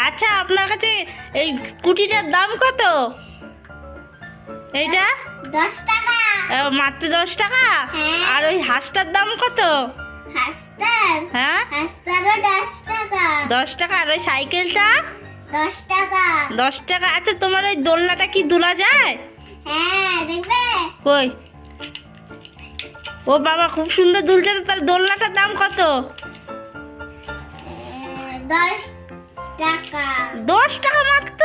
আচ্ছা আপনার কাছে এই কুটিটার দাম কত? এইটা? দশ টাকা। মাত্র দশ টাকা? হ্যাঁ। আর ওই হাঁসটার দাম কত? হ্যাঁ? দশ টাকা। আর ওই সাইকেলটা? দশ টাকা। দশ টাকা। আচ্ছা তোমার ওই দোলনাটা কি দোলা যায়? হ্যাঁ, কই? ও বাবা খুব সুন্দর দুলছে তো তার দোলনাটার দাম কত? দশ টাকা। দশ টাকা মাত্র?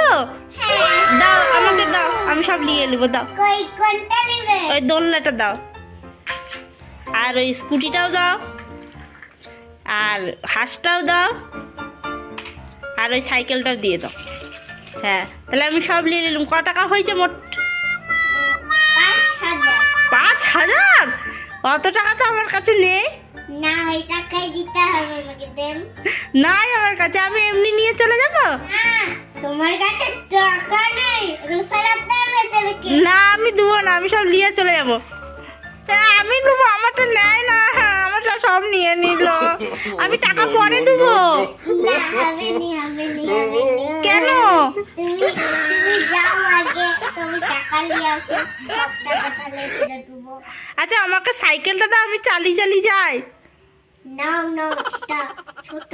হ্যাঁ। দাও আমাকে দাও আমি সব নিয়ে নেব দাও। কই কোনটা নিবে? ওই দোলনাটা দাও। আর ওই স্কুটিটাও দাও। আর হাঁসটাও দাও। আর ওই সাইকেলটাও দিয়ে দাও। হ্যাঁ তাহলে আমি সব নিয়ে নিলাম। ক টাকা হয়েছে মোট? অত টাকা তো আমার কাছে নেই। না ওই টাকাই দিতে হবে আমাকে দেন। নাই আমার কাছে আমি এমনি নিয়ে চলে যাব? না তোমার কাছে টাকা নেই ফেরত দেবে না আমি দেবো না আমি সব নিয়ে চলে যাব। আমি নেব আমারটা নেয় না আমারটা সব নিয়ে নিল। আমি টাকা পরে দেবো। কেন? তুমি তুমি যাও আগে তুমি টাকা নিয়ে আসো সব টাকা তাহলে ফেরত দেবো। আচ্ছা আমাকে সাইকেলটা দাও আমি চালিয়ে চালিয়ে যাই। না না ছোট